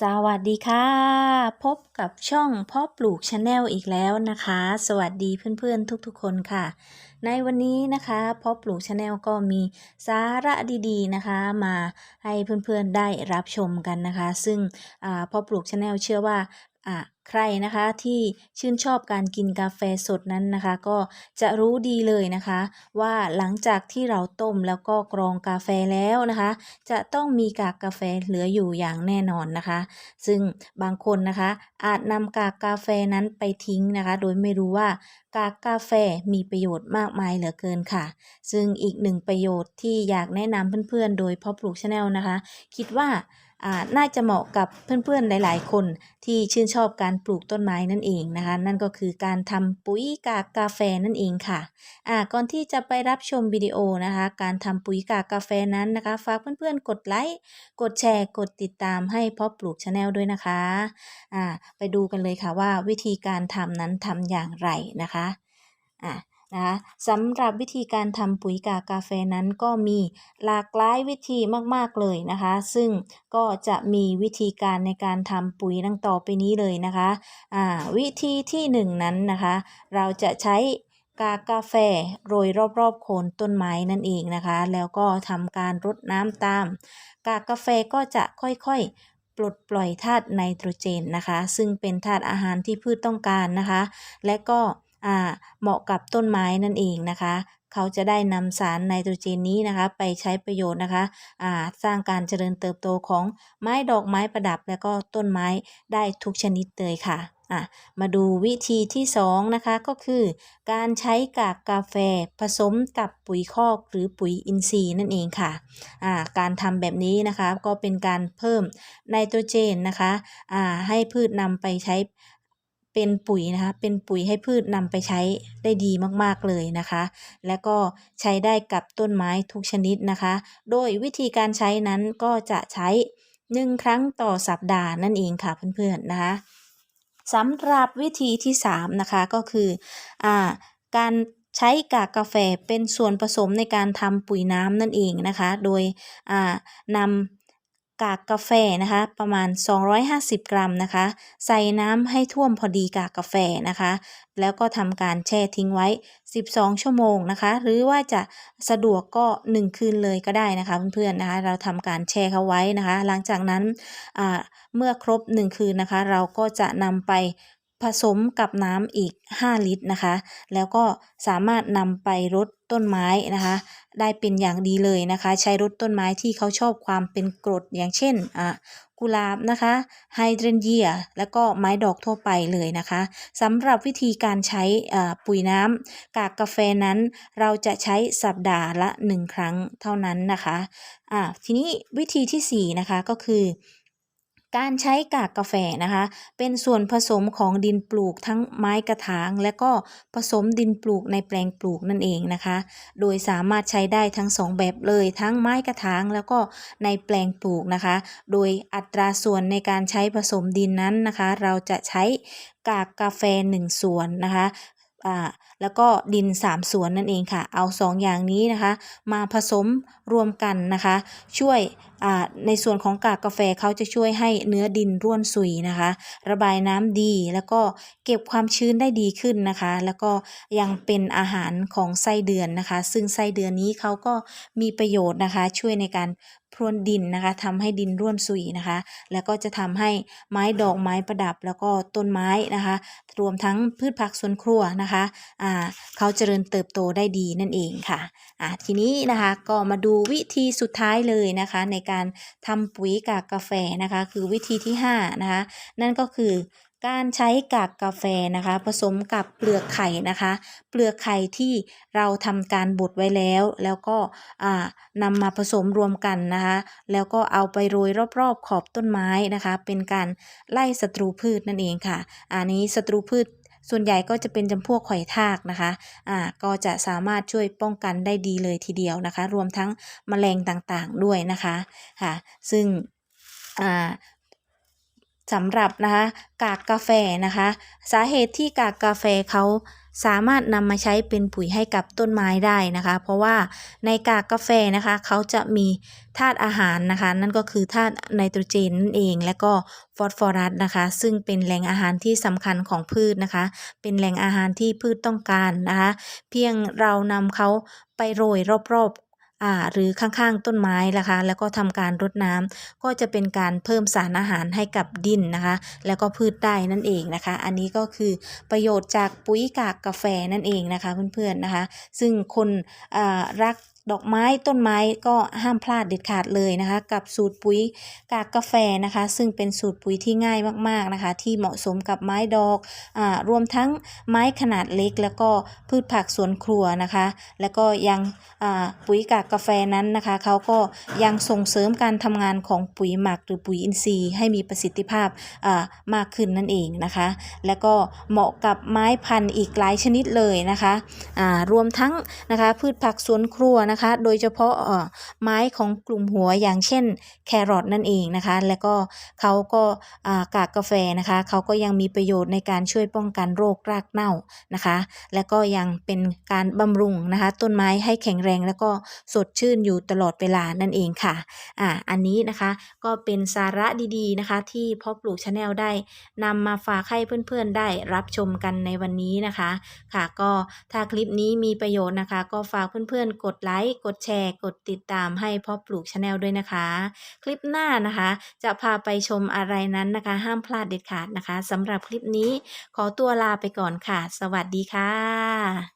สวัสดีค่ะ พบกับช่องพ่อปลูกชาแนลอีกแล้วนะคะ สวัสดีเพื่อนๆทุกๆคนค่ะ ในวันนี้นะคะพ่อปลูกชาแนลก็มีสาระดีๆนะคะ มาให้เพื่อนๆได้รับชมกันนะคะ ซึ่งอ่าพาะปลูกชาแนลเชื่อว่า ใครนะคะที่ชื่นชอบการกินกาแฟสดนั้นนะคะ ก็จะรู้ดีเลยนะคะ ว่าหลังจากที่เราต้มแล้วก็กรองกาแฟแล้วนะคะ จะต้องมีกากกาแฟเหลืออยู่อย่างแน่นอนนะคะ ซึ่งบางคนนะคะ อาจนำกากกาแฟนั้นไปทิ้งนะคะ โดยไม่รู้ว่ากากกาแฟมีประโยชน์มากมายเหลือเกินค่ะ ซึ่งอีกหนึ่งประโยชน์ที่อยากแนะนำเพื่อนๆ โดยพ่อปลูกชาแนลนะคะ คิดว่า น่าจะเหมาะกับเพื่อนๆหลาย ๆ คนที่ชื่นชอบการปลูกต้นไม้นั่นเองนะคะ นั่นก็คือการทำปุ๋ยกากกาแฟนั่นเองค่ะอ่าก่อนที่จะไปรับชมวิดีโอนะคะ การทำปุ๋ยกากกาแฟนั้นนะคะฝากเพื่อนๆ กดไลค์กดแชร์กดติดตามให้เพ่อปลูกชาแนลด้วยนะคะอ่าไปดูกันเลยค่ะว่าวิธีการทำนั้นทำอย่างไรนะคะอ่า นะคะสำหรับวิธีการทำปุ๋ยกากาแฟนั้นก็มีหลากหลายวิธีมากๆเลยนะคะ ซึ่งก็จะมีวิธีการในการทำปุ๋ยดังต่อไปนี้เลยนะคะอ่าวิธีที่หนึ่งนั้นนะคะ เราจะใช้กากกาแฟโรยรอบๆโคนต้นไม้นั่นเองนะคะ แล้วก็ทำการรดน้ำตาม กากกาแฟก็จะค่อยๆ ปลดปล่อยธาตุไนโตรเจนนะคะ ซึ่งเป็นธาตุอาหารที่พืชต้องการนะคะ และก็ เหมาะกับต้นไม้นั่นเองนะคะ เขาจะได้นำสารไนโตรเจนนี้นะคะ ไปใช้ประโยชน์นะคะาสร้างการเจริญเติบโตของไม้ดอกไม้ประดับ และก็ต้นไม้ได้ทุกชนิดเลยค่ะมาดูวิธีที่2นะคะก็คือ การใช้กากกาแฟผสมกับปุ๋ยคอกหรือปุ๋ยอินทรีย์นั่นเองค่ะาการทำแบบนี้นะคะก็เป็นการเพิ่มไนโตรเจนนะคะให้พืชนำไปใช้ เป็นปุ๋ยนะคะ เป็นปุ๋ยให้พืชนำไปใช้ได้ดีมากๆเลยนะคะ และก็ใช้ได้กับต้นไม้ทุกชนิดนะคะ โดยวิธีการใช้นั้นก็จะใช้1ครั้งต่อสัปดาห์นั่นเองค่ะเพื่อนๆนะคะสำหรับวิธีที่3นะคะก็คืออการใช้กากกาแฟเป็นส่วนผสมในการทำปุ๋ยน้ำนั่นเองนะคะ โดยนำ กากกาแฟนะคะ ประมาณ 250 กรัมนะคะ ใส่น้ำให้ท่วมพอดีกากกาแฟนะคะ แล้วก็ทำการแช่ทิ้งไว้ 12 ชั่วโมงนะคะ หรือว่าจะสะดวกก็ 1 คืนเลยก็ได้นะคะเพื่อนๆนะคะ เราทำการแช่เขาไว้นะคะ หลังจากนั้นเมื่อครบ 1 คืนนะคะ เราก็จะนำไปผสมกับน้ำอีก 5 ลิตรนะคะ แล้วก็สามารถนำไปรด ต้นไม้นะคะ ได้เป็นอย่างดีเลยนะคะ ใช้รดต้นไม้ที่เขาชอบความเป็นกรดอย่างเช่นอ่ากุหลาบนะคะไฮเดรนเยียแล้วก็ไม้ดอกทั่วไปเลยนะคะสำหรับวิธีการใช้ปุ๋ยน้ำกากกาแฟนั้น เราจะใช้สัปดาห์ละ 1 ครั้งเท่านั้นนะคะอ่าทีนี้วิธีที่4นะคะก็คือ การใช้กากกาแฟนะคะ เป็นส่วนผสมของดินปลูกทั้งไม้กระถาง และก็ผสมดินปลูกในแปลงปลูกนั่นเองนะคะ โดยสามารถใช้ได้ทั้ง 2 แบบเลยทั้งไม้กระถางแล้วก็ในแปลงปลูกนะคะ โดยอัตราส่วนในการใช้ผสมดินนั้นนะคะ เราจะใช้กากกาแฟ 1 ส่วนนะคะ อ่าแล้วก็ดิน3ส่วนนั่นเองค่ะ เอา2อย่างนี้นะคะ มาผสมรวมกันนะคะ ช่วยในส่วนของกากกาแฟเขาจะช่วยให้เนื้อดินร่วนซุยนะคะ ระบายน้ำดีแล้วก็เก็บความชื้นได้ดีขึ้นนะคะ แล้วก็ยังเป็นอาหารของไส้เดือนนะคะ ซึ่งไส้เดือนนี้เขาก็มีประโยชน์นะคะ ช่วยในการ พรวนดินนะคะทำให้ดินร่วนซุยนะคะ แล้วก็จะทำให้ไม้ดอกไม้ประดับแล้วก็ต้นไม้นะคะ รวมทั้งพืชผักสวนครัวนะคะอ่าเขาเจริญเติบโตได้ดีนั่นเองค่ะอ่าทีนี้นะคะก็มาดูวิธีสุดท้ายเลยนะคะ ในการทำปุ๋ยกากกาแฟนะคะ คือวิธีที่5นะคะนั่นก็คือ การใช้กากกาแฟนะคะ ผสมกับเปลือกไข่นะคะ เปลือกไข่ที่เราทำการบดไว้แล้ว แล้วก็นำมาผสมรวมกันนะคะ แล้วก็เอาไปโรยรอบๆขอบต้นไม้นะคะ เป็นการไล่ศัตรูพืชนั่นเองค่ะ อันนี้ศัตรูพืชส่วนใหญ่ก็จะเป็นจำพวกข่อยทากนะคะ อ่า ก็จะสามารถช่วยป้องกันได้ดีเลยทีเดียวนะคะ รวมทั้งแมลงต่างๆด้วยนะคะ ค่ะ ซึ่ง อ่า สำหรับนะคะกากกาแฟนะคะ สาเหตุที่กากกาแฟเขาสามารถนำมาใช้เป็นปุ๋ยให้กับต้นไม้ได้นะคะ เพราะว่าในกากกาแฟนะคะเขาจะมีธาตุอาหารนะคะ นั่นก็คือธาตุไนโตรเจนนั่นเอง และก็ฟอสฟอรัสนะคะ ซึ่งเป็นแหล่งอาหารที่สำคัญของพืชนะคะ เป็นแหล่งอาหารที่พืชต้องการนะคะ เพียงเรานำเขาไปโรยรอบๆ หรือข้างๆต้นไม้นะคะ แล้วก็ทำการรดน้ำก็จะเป็นการเพิ่มสารอาหารให้กับดินนะคะ แล้วก็พืชได้นั่นเองนะคะ อันนี้ก็คือประโยชน์จากปุ๋ยกากกาแฟนั่นเองนะคะเพื่อนๆนะคะ ซึ่งคนรัก ดอกไม้ต้นไม้ก็ห้ามพลาดเด็ดขาดเลยนะคะ กับสูตรปุ๋ยกากกาแฟนะคะ ซึ่งเป็นสูตรปุ๋ยที่ง่ายมากๆนะคะ ที่เหมาะสมกับไม้ดอกอ่ารวมทั้งไม้ขนาดเล็ก แล้วก็พืชผักสวนครัวนะคะ แล้วก็ยังอ่าปุ๋ยกากกาแฟนั้นนะคะเขาก็ยังส่งเสริมการทำงานของปุ๋ยหมักหรือปุ๋ยอินทรีย์ ให้มีประสิทธิภาพอ่ามากขึ้นนั่นเองนะคะ แล้วก็เหมาะกับไม้พันธุ์อีกหลายชนิดเลยนะคะอ่ารวมทั้งนะคะพืชผักสวนครัวนะคะ โดยเฉพาะไม้ของกลุ่มหัวอย่างเช่นแครอทนั่นเองนะคะ แล้วก็เขาก็ากากกาแฟนะคะเขาก็ยังมีประโยชน์ในการช่วยป้องกันโรครากเน่านะคะ และก็ยังเป็นการบำรุงนะคะ ต้นไม้ให้แข็งแรงแล้วก็สดชื่นอยู่ตลอดเวลานั่นเองค่ะอ่าอันนี้นะคะก็เป็นสาระดีๆนะคะ ที่พ่อปลูกชาแนลได้นำมาฝากให้เพื่อนๆได้รับชมกันในวันนี้นะคะ ค่ะก็ถ้าคลิปนี้มีประโยชน์นะคะ ก็ฝากเพื่อนๆกดไลค์ค์ กดแชร์ กดติดตามให้พ่อปลูกชาแนลด้วยนะคะ คลิปหน้านะคะ จะพาไปชมอะไรนั้นนะคะ ห้ามพลาดเด็ดขาดนะคะสำหรับคลิปนี้ขอตัวลาไปก่อนค่ะ สวัสดีค่ะ